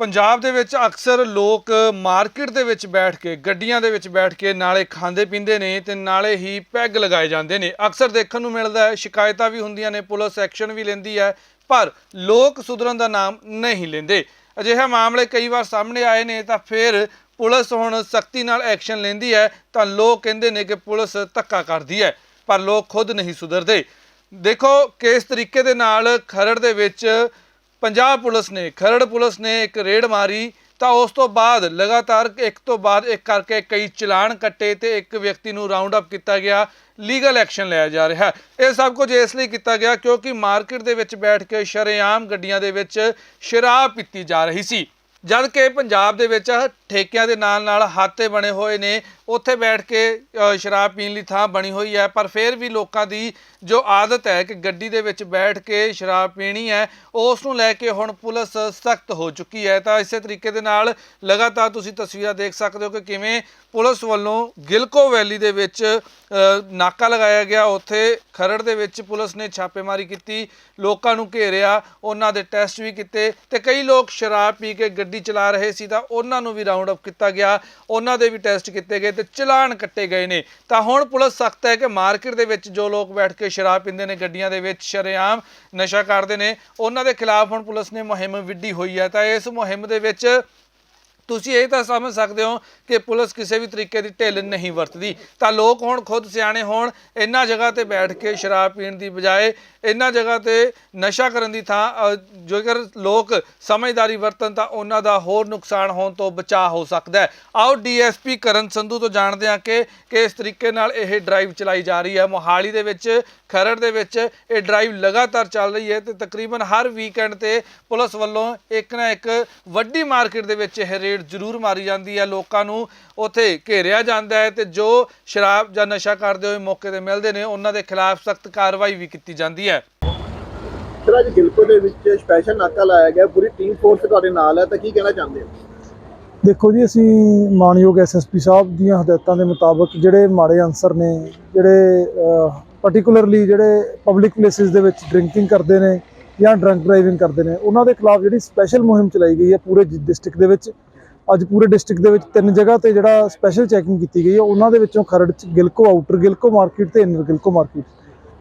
ਪੰਜਾਬ ਦੇ ਵਿੱਚ ਅਕਸਰ ਲੋਕ ਮਾਰਕੀਟ ਦੇ ਵਿੱਚ ਬੈਠ ਕੇ, ਗੱਡੀਆਂ ਦੇ ਵਿੱਚ ਬੈਠ ਕੇ ਨਾਲੇ ਖਾਂਦੇ ਪੀਂਦੇ ਨੇ ਤੇ ਨਾਲੇ ਹੀ ਪੈਗ ਲਗਾਏ ਜਾਂਦੇ ਨੇ। ਅਕਸਰ ਦੇਖਣ ਨੂੰ ਮਿਲਦਾ ਹੈ, ਸ਼ਿਕਾਇਤਾਂ ਵੀ ਹੁੰਦੀਆਂ ਨੇ, ਪੁਲਿਸ ਐਕਸ਼ਨ ਵੀ ਲੈਂਦੀ ਹੈ, ਪਰ ਲੋਕ ਸੁਧਰਨ ਦਾ ਨਾਮ ਨਹੀਂ ਲੈਂਦੇ। ਅਜਿਹੇ ਮਾਮਲੇ ਕਈ ਵਾਰ ਸਾਹਮਣੇ ਆਏ ਨੇ ਤਾਂ ਫਿਰ ਪੁਲਿਸ ਹੁਣ ਸਖਤੀ ਨਾਲ ਐਕਸ਼ਨ ਲੈਂਦੀ ਹੈ, ਤਾਂ ਲੋਕ ਕਹਿੰਦੇ ਨੇ ਕਿ ਪੁਲਿਸ ਧੱਕਾ ਕਰਦੀ ਹੈ, ਪਰ ਲੋਕ ਖੁਦ ਨਹੀਂ ਸੁਧਰਦੇ। ਦੇਖੋ, ਕਿਸ ਤਰੀਕੇ ਦੇ ਨਾਲ ਖਰੜ ਦੇ ਵਿੱਚ ਪੰਜਾਬ ਪੁਲਿਸ ਨੇ, ਖਰੜ ਪੁਲਿਸ ਨੇ ਇੱਕ ਰੇਡ ਮਾਰੀ, ਤਾਂ ਉਸ ਤੋਂ ਬਾਅਦ ਲਗਾਤਾਰ ਇੱਕ ਤੋਂ ਬਾਅਦ ਇੱਕ ਕਰਕੇ ਕਈ ਚਲਾਨ ਕੱਟੇ ਤੇ ਇੱਕ ਵਿਅਕਤੀ ਨੂੰ ਰਾਉਂਡ ਅਪ ਕੀਤਾ ਗਿਆ ਲੀਗਲ ਐਕਸ਼ਨ ਲਿਆ ਜਾ ਰਿਹਾ। ਇਹ ਸਭ ਕੁਝ ਇਸ ਲਈ ਕੀਤਾ ਗਿਆ ਕਿਉਂਕਿ ਮਾਰਕੀਟ ਦੇ ਵਿੱਚ ਬੈਠ ਕੇ ਸ਼ਰੇਆਮ ਗੱਡੀਆਂ ਦੇ ਵਿੱਚ ਸ਼ਰਾਬ ਪੀਤੀ ਜਾ ਰਹੀ ਸੀ। ਜਦ ਕਿ ਪੰਜਾਬ ਦੇ ਵਿੱਚ ਠੇਕਿਆਂ ਦੇ ਨਾਲ ਨਾਲ ਹਾਤੇ ਬਣੇ ਹੋਏ ਨੇ। ਉੱਥੇ ਬੈਠ ਕੇ ਸ਼ਰਾਬ ਪੀਣ ਲਈ ਥਾਂ ਬਣੀ ਹੋਈ ਹੈ। ਪਰ ਫਿਰ ਵੀ ਲੋਕਾਂ ਦੀ ਜੋ ਆਦਤ ਹੈ ਕਿ ਗੱਡੀ ਦੇ ਵਿੱਚ ਬੈਠ ਕੇ ਸ਼ਰਾਬ ਪੀਣੀ ਹੈ, ਉਸ ਨੂੰ ਲੈ ਕੇ ਹੁਣ ਪੁਲਿਸ ਸਖਤ ਹੋ ਚੁੱਕੀ ਹੈ। ਤਾਂ ਇਸੇ ਤਰੀਕੇ ਦੇ ਨਾਲ ਲਗਾਤਾਰ ਤੁਸੀਂ ਤਸਵੀਰਾਂ ਦੇਖ ਸਕਦੇ ਹੋ ਕਿ ਕਿਵੇਂ ਪੁਲਿਸ ਵੱਲੋਂ ਗਿਲਕੋ ਵੈਲੀ ਦੇ ਵਿੱਚ ਨਾਕਾ ਲਗਾਇਆ ਗਿਆ। ਉੱਥੇ ਖਰੜ ਦੇ ਵਿੱਚ ਪੁਲਿਸ ਨੇ ਛਾਪੇਮਾਰੀ ਕੀਤੀ, ਲੋਕਾਂ ਨੂੰ ਘੇਰਿਆ, ਉਹਨਾਂ ਦੇ ਟੈਸਟ ਵੀ ਕੀਤੇ ਤੇ ਕਈ ਲੋਕ ਸ਼ਰਾਬ ਪੀ ਕੇ ਗੱਡੀ ਚਲਾ ਰਹੇ ਸੀ ਤਾਂ ਉਹਨਾਂ ਨੂੰ ਵੀ ਰਾਉਂਡ ਅਪ ਕੀਤਾ ਗਿਆ, ਉਹਨਾਂ ਦੇ ਵੀ ਟੈਸਟ ਕੀਤੇ ਗਏ ਤੇ ਚਲਾਨ ਕੱਟੇ ਗਏ ਨੇ। ਤਾਂ ਹੁਣ ਪੁਲਿਸ ਸਖਤ ਹੈ ਕਿ ਮਾਰਕੀਟ ਦੇ ਵਿੱਚ ਜੋ ਲੋਕ ਬੈਠ ਕੇ ਸ਼ਰਾਬ ਪੀਂਦੇ ਨੇ, ਗੱਡੀਆਂ ਦੇ ਵਿੱਚ ਸ਼ਰੇਆਮ ਨਸ਼ਾ ਕਰਦੇ ਨੇ, ਉਹਨਾਂ ਦੇ ਖਿਲਾਫ ਹੁਣ ਪੁਲਿਸ ਨੇ ਮੁਹਿੰਮ ਵਿੱਢੀ ਹੋਈ ਹੈ। ਤਾਂ ਇਸ ਮੁਹਿੰਮ ਦੇ ਵਿੱਚ ਤੁਸੀਂ ਇਹ ਤਾਂ ਸਮਝ ਸਕਦੇ ਹੋ ਕਿ ਪੁਲਿਸ ਕਿਸੇ ਵੀ ਤਰੀਕੇ ਦੀ ਢਿੱਲ ਨਹੀਂ ਵਰਤਦੀ। ਤਾਂ ਲੋਕ ਹੁਣ ਖੁਦ ਸਿਆਣੇ ਹੋਣ, ਇਹਨਾਂ ਜਗ੍ਹਾ ਤੇ ਬੈਠ ਕੇ ਸ਼ਰਾਬ ਪੀਣ ਦੀ ਬਜਾਏ ਇਹਨਾਂ ਜਗ੍ਹਾ ਤੇ ਨਸ਼ਾ ਕਰਨ ਦੀ ਥਾਂ ਜੇਕਰ ਲੋਕ ਸਮਝਦਾਰੀ ਵਰਤਨ ਤਾਂ ਉਹਨਾਂ ਦਾ ਹੋਰ ਨੁਕਸਾਨ ਹੋਣ ਤੋਂ ਬਚਾਅ ਹੋ ਸਕਦਾ ਹੈ। ਆਓ ਡੀਐਸਪੀ ਕਰਨ ਸੰਧੂ ਤੋਂ ਜਾਣਦੇ ਹਾਂ ਕਿ ਕਿਸ ਤਰੀਕੇ ਨਾਲ ਇਹ ਡਰਾਈਵ ਚਲਾਈ ਜਾ ਰਹੀ ਹੈ। ਮੋਹਾਲੀ ਦੇ ਵਿੱਚ, ਖਰੜ ਦੇ ਵਿੱਚ ਇਹ ਡਰਾਈਵ ਲਗਾਤਾਰ ਚੱਲ ਰਹੀ ਹੈ ਤੇ ਤਕਰੀਬਨ ਹਰ ਵੀਕਐਂਡ ਤੇ ਪੁਲਿਸ ਵੱਲੋਂ ਇੱਕ ਨਾ ਇੱਕ ਵੱਡੀ ਮਾਰਕੀਟ ਦੇ ਵਿੱਚ ਇਹ ਰੇਡ ਜ਼ਰੂਰ ਮਾਰੀ ਜਾਂਦੀ ਹੈ। ਲੋਕਾਂ ਨੂੰ ਉੱਥੇ ਘੇਰਿਆ ਜਾਂਦਾ ਹੈ ਤੇ ਜੋ ਸ਼ਰਾਬ ਜਾਂ ਨਸ਼ਾ ਕਰਦੇ ਹੋਏ ਮੌਕੇ ਤੇ ਮਿਲਦੇ ਨੇ ਉਹਨਾਂ ਦੇ ਖਿਲਾਫ ਸਖਤ ਕਾਰਵਾਈ ਵੀ ਕੀਤੀ ਜਾਂਦੀ ਹੈ। ਸਰ ਅੱਜ ਗਿਲਕੋ ਦੇ ਵਿੱਚ ਸਪੈਸ਼ਲ ਨਾਕਾ ਲਾਇਆ ਗਿਆ। ਪੂਰੀ ਟੀਮ ਫੋਰਸ ਤੁਹਾਡੇ ਨਾਲ ਹੈ ਤਾਂ ਕੀ ਕਹਿਣਾ ਚਾਹੁੰਦੇ ਹੋ? ਦੇਖੋ ਜੀ ਅਸੀਂ ਮਾਨਯੋਗ ਐਸਐਸਪੀ ਸਾਹਿਬ ਦੀਆਂ ਹਦਾਇਤਾਂ ਦੇ ਮੁਤਾਬਕ ਜਿਹੜੇ ਮਾੜੇ ਅਨਸਰ ਨੇ ਜਿਹੜੇ ਪਾਰਟਿਕੂਲਰਲੀ ਜਿਹੜੇ ਪਬਲਿਕ ਪਲੇਸਿਸ ਦੇ ਵਿੱਚ ਡਰਿੰਕਿੰਗ ਕਰਦੇ ਨੇ ਜਾਂ ਡਰੰਕ ਡਰਾਈਵਿੰਗ ਕਰਦੇ ਨੇ ਉਹਨਾਂ ਦੇ ਖਿਲਾਫ ਜਿਹੜੀ ਸਪੈਸ਼ਲ ਮੁਹਿੰਮ ਚਲਾਈ ਗਈ ਹੈ ਪੂਰੇ ਡਿਸਟ੍ਰਿਕਟ ਦੇ ਵਿੱਚ ਅੱਜ ਪੂਰੇ ਡਿਸਟ੍ਰਿਕਟ ਦੇ ਵਿੱਚ ਤਿੰਨ ਜਗ੍ਹਾ ਤੇ ਜਿਹੜਾ ਸਪੈਸ਼ਲ ਚੈਕਿੰਗ ਕੀਤੀ ਗਈ ਹੈ, ਉਹਨਾਂ ਦੇ ਵਿੱਚੋਂ ਖਰੜ ਚ ਗਿਲਕੋ ਆਊਟਰ ਗਿਲਕੋ ਮਾਰਕੀਟ ਤੇ ਇਨਰ ਗਿਲਕੋ ਮਾਰਕੀਟ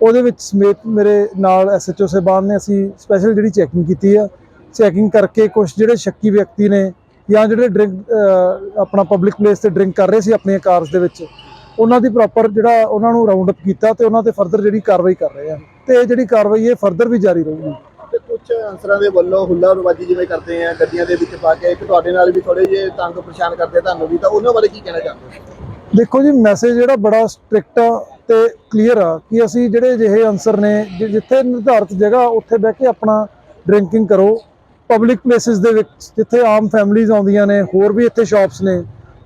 ਉਹਦੇ ਵਿੱਚ ਸਮੇਤ ਮੇਰੇ ਨਾਲ ਐਸਐਚਓ ਸਾਹਿਬਾਨ ਨੇ ਅਸੀਂ ਸਪੈਸ਼ਲ ਜਿਹੜੀ ਚੈਕਿੰਗ ਕੀਤੀ ਆ ਚੈਕਿੰਗ ਕਰਕੇ ਕੁਝ ਜਿਹੜੇ ਸ਼ੱਕੀ ਵਿਅਕਤੀ ਨੇ ਜਾਂ ਜਿਹੜੇ ਡਰਿੰਕ ਆਪਣਾ ਪਬਲਿਕ ਪਲੇਸ ਤੇ ਡਰਿੰਕ ਕਰ ਰਹੇ ਸੀ ਆਪਣੀਆਂ ਕਾਰਸ ਦੇ ਵਿੱਚ, ਉਹਨਾਂ ਦੀ ਪ੍ਰੋਪਰ ਜਿਹੜਾ ਉਹਨਾਂ ਨੂੰ ਰਾਉਂਡ ਅਪ ਕੀਤਾ ਤੇ ਉਹਨਾਂ ਤੇ ਫਰਦਰ ਜਿਹੜੀ ਕਾਰਵਾਈ ਕਰ ਰਹੇ ਆ। ਤੇ ਇਹ ਜਿਹੜੀ ਕਾਰਵਾਈ ਇਹ ਫਰਦਰ ਵੀ ਜਾਰੀ ਰਹੂਗੀ। ਤੇ ਕੁਝ ਅਨਸਰਾਂ ਦੇ ਵੱਲੋਂ ਹੁੱਲਾਰਬਾਜੀ ਜਿਵੇਂ ਕਰਦੇ ਆ, ਗੱਡੀਆਂ ਦੇ ਵਿੱਚ ਪਾ ਕੇ ਇੱਕ ਤੁਹਾਡੇ ਨਾਲ ਵੀ ਥੋੜੇ ਜਿਹੇ ਤੰਗ ਪਰੇਸ਼ਾਨ ਕਰਦੇ ਤੁਹਾਨੂੰ ਵੀ, ਤਾਂ ਉਹਨਾਂ ਬਾਰੇ ਕੀ ਕਹਿਣਾ ਚਾਹੁੰਦੇ ਹੋ? ਦੇਖੋ ਜੀ ਮੈਸੇਜ ਜਿਹੜਾ ਬੜਾ ਸਟ੍ਰਿਕਟ ਆ ਤੇ ਕਲੀਅਰ ਆ ਕਿ ਅਸੀਂ ਜਿਹੜੇ ਅਜਿਹੇ ਅਨਸਰ ਨੇ ਜਿੱਥੇ ਨਿਰਧਾਰਤ ਜਗ੍ਹਾ, ਉੱਥੇ ਬਹਿ ਕੇ ਆਪਣਾ ਡਰਿੰਕਿੰਗ ਕਰੋ। ਪਬਲਿਕ ਪਲੇਸਿਸ ਦੇ ਵਿੱਚ, ਜਿੱਥੇ ਆਮ ਫੈਮਿਲੀਆਂ ਆਉਂਦੀਆਂ ਨੇ, ਹੋਰ ਵੀ ਇੱਥੇ ਸ਼ਾਪਸ ਨੇ,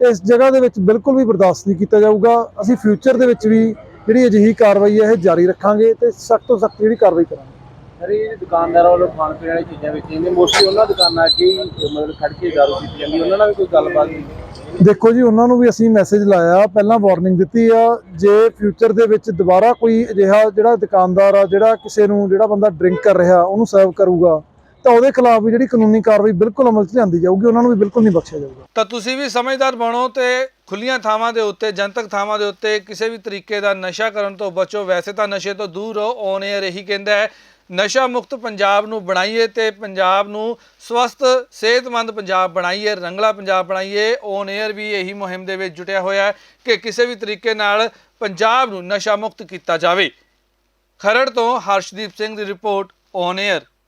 ਇਸ ਜਗ੍ਹਾ ਦੇ ਵਿੱਚ ਬਿਲਕੁਲ ਵੀ ਬਰਦਾਸ਼ਤ ਨਹੀਂ ਕੀਤਾ ਜਾਊਗਾ। ਅਸੀਂ ਫਿਊਚਰ ਦੇ ਵਿੱਚ ਵੀ ਜਿਹੜੀ ਅਜਿਹੀ ਕਾਰਵਾਈ ਹੈ, ਇਹ ਜਾਰੀ ਰੱਖਾਂਗੇ ਤੇ ਸਖਤ ਤੋਂ ਸਖਤ ਜਿਹੜੀ ਕਾਰਵਾਈ ਕਰਾਂਗੇ। ਸਰ ਇਹ ਦੁਕਾਨਦਾਰਾਂ ਵੱਲੋਂ ਖਾਣ ਪੀਣ ਵਾਲੀ ਚੀਜ਼ਾਂ ਵੇਚੀਆਂ ਜਾਂਦੀਆਂ। ਮੋਸਟਲੀ ਉਹਨਾਂ ਦੁਕਾਨਾਂ ਅੱਗੇ ਹੀ ਮਤਲਬ ਖੜ ਕੇ ਦਾਰੂ ਪੀਤੀ ਜਾਂਦੀ ਉਹਨਾਂ ਨਾਲ ਵੀ ਕੋਈ ਗੱਲਬਾਤ ਨਹੀਂ। ਦੇਖੋ ਜੀ ਉਹਨਾਂ ਨੂੰ ਵੀ ਅਸੀਂ ਮੈਸੇਜ ਲਾਇਆ ਪਹਿਲਾਂ ਵਾਰਨਿੰਗ ਦਿੱਤੀ ਆ ਜੇ ਫਿਊਚਰ ਦੇ ਵਿੱਚ ਦੁਬਾਰਾ ਕੋਈ ਅਜਿਹਾ ਜਿਹੜਾ ਦੁਕਾਨਦਾਰ ਆ ਜਿਹੜਾ ਕਿਸੇ ਨੂੰ ਜਿਹੜਾ ਬੰਦਾ ਡਰਿੰਕ ਕਰ ਰਿਹਾ ਉਹਨੂੰ ਸਰਵ ਕਰੂਗਾ ਤਾਂ ਉਹਦੇ ਖਿਲਾਫ ਵੀ ਜਿਹੜੀ ਕਾਨੂੰਨੀ ਕਾਰਵਾਈ ਬਿਲਕੁਲ ਅਮਲ 'ਚ ਲਿਆਂਦੀ ਜਾਊਗੀ। ਉਹਨਾਂ ਨੂੰ ਵੀ ਬਿਲਕੁਲ ਨਹੀਂ ਬਖਸ਼ਿਆ ਜਾਊਗਾ। ਤਾਂ ਤੁਸੀਂ ਵੀ ਸਮਝਦਾਰ ਬਣੋ ਤੇ ਖੁੱਲੀਆਂ ਥਾਵਾਂ ਦੇ ਉੱਤੇ ਜਨਤਕ ਥਾਵਾਂ ਦੇ ਉੱਤੇ ਕਿਸੇ ਵੀ ਤਰੀਕੇ ਦਾ ਨਸ਼ਾ ਕਰਨ ਤੋਂ ਬਚੋ। ਵੈਸੇ ਤਾਂ ਨਸ਼ੇ ਤੋਂ ਦੂਰ ਰਹੋ ਔਨ 에ਅਰ ਇਹੀ ਕਹਿੰਦਾ ਹੈ। ਨਸ਼ਾ ਮੁਕਤ ਪੰਜਾਬ ਨੂੰ ਬਣਾਈਏ ਤੇ ਪੰਜਾਬ ਨੂੰ ਸਵਸਥ, ਸਿਹਤਮੰਦ ਪੰਜਾਬ ਬਣਾਈਏ, ਰੰਗਲਾ ਪੰਜਾਬ ਬਣਾਈਏ ਔਨ 에ਅਰ ਵੀ ਇਹੀ ਮੁਹਿੰਮ ਦੇ ਵਿੱਚ ਜੁਟਿਆ ਹੋਇਆ ਹੈ ਕਿ ਕਿਸੇ ਵੀ ਤਰੀਕੇ ਨਾਲ ਪੰਜਾਬ ਨੂੰ ਨਸ਼ਾ ਮੁਕਤ ਕੀਤਾ ਜਾਵੇ। ਖਰੜ ਤੋਂ ਹਰਸ਼ਦੀਪ ਸਿੰਘ ਦੀ ਰਿਪੋਰਟ ਔਨ 에ਅਰ